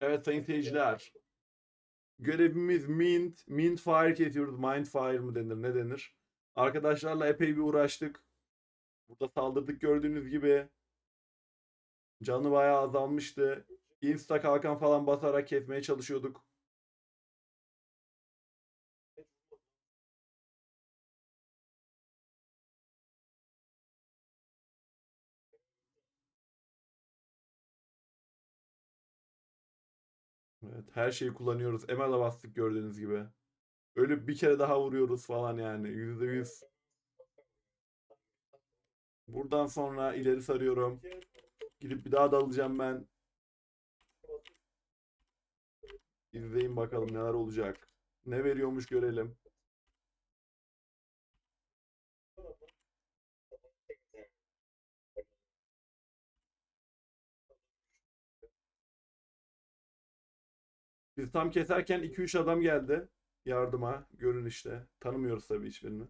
Evet sayın seyirciler. Görevimiz Mint. Mint Fire kesiyoruz. Mind Fire mı denir ne denir? Arkadaşlarla epey bir uğraştık. Burada saldırdık gördüğünüz gibi. Canı bayağı azalmıştı. Insta kalkan falan basarak kesmeye çalışıyorduk. Evet, her şeyi kullanıyoruz. Emel'e bastık gördüğünüz gibi. Ölüp bir kere daha vuruyoruz falan yani. Yüzde yüz. Buradan sonra ileri sarıyorum. Gidip bir daha dalacağım ben. İzleyin bakalım neler olacak. Ne veriyormuş görelim. Biz tam keserken 2-3 adam geldi yardıma. Görün işte. Tanımıyoruz tabii hiçbirini.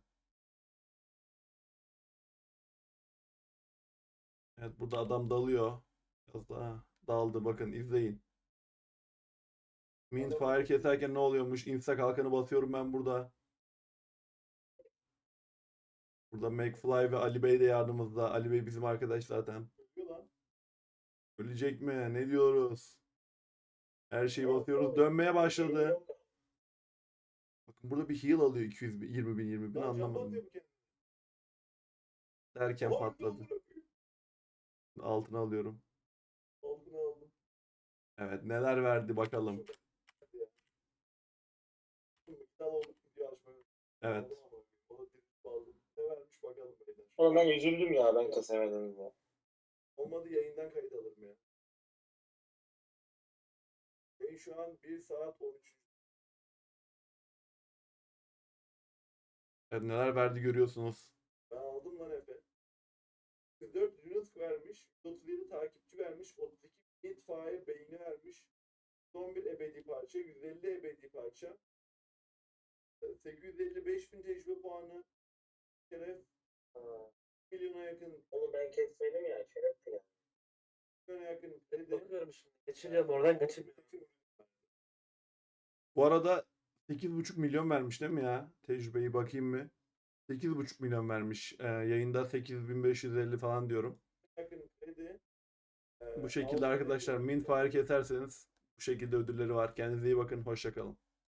Evet burada adam dalıyor. Biraz daha daldı bakın izleyin. Mint fire keserken ne oluyormuş? Insta kalkanı basıyorum ben burada. Burada McFly ve Ali Bey de yardımımızda. Ali Bey bizim arkadaş zaten. Ölecek mi? Ne diyoruz? Her şeyi basıyoruz. Dönmeye başladı. Bakın burada bir heal alıyor 220 bin 20 bin anlamadım. Derken patladı. Altına alıyorum. Evet neler verdi bakalım. Evet. Oğlum ben üzüldüm ya ben kesemedim ya. Olmadı yayından kayıt alırım ya. Şu an 1 saat 13. Evet neler verdi görüyorsunuz. Ben aldım lan Efe. 4 unit vermiş, 37 takipçi vermiş, 32 itfaiye beyni vermiş. Son bir ebedi parça, 150 ebedi parça. 855 bin tecrübe puanı. Şeref milyona yakın, Onu ben kesmedim ya şerefti ya. milyona yakın. Bakıyorum şimdi. Geçiriyorum oradan geçiriyorum. Bu arada 8,5 milyon vermiş değil mi ya? Tecrübeyi bakayım mı? 8,5 milyon vermiş. Ee, yayında 8550 falan diyorum. Bu şekilde arkadaşlar Minfire keserseniz bu şekilde ödülleri var. Kendinize iyi bakın. Hoşçakalın.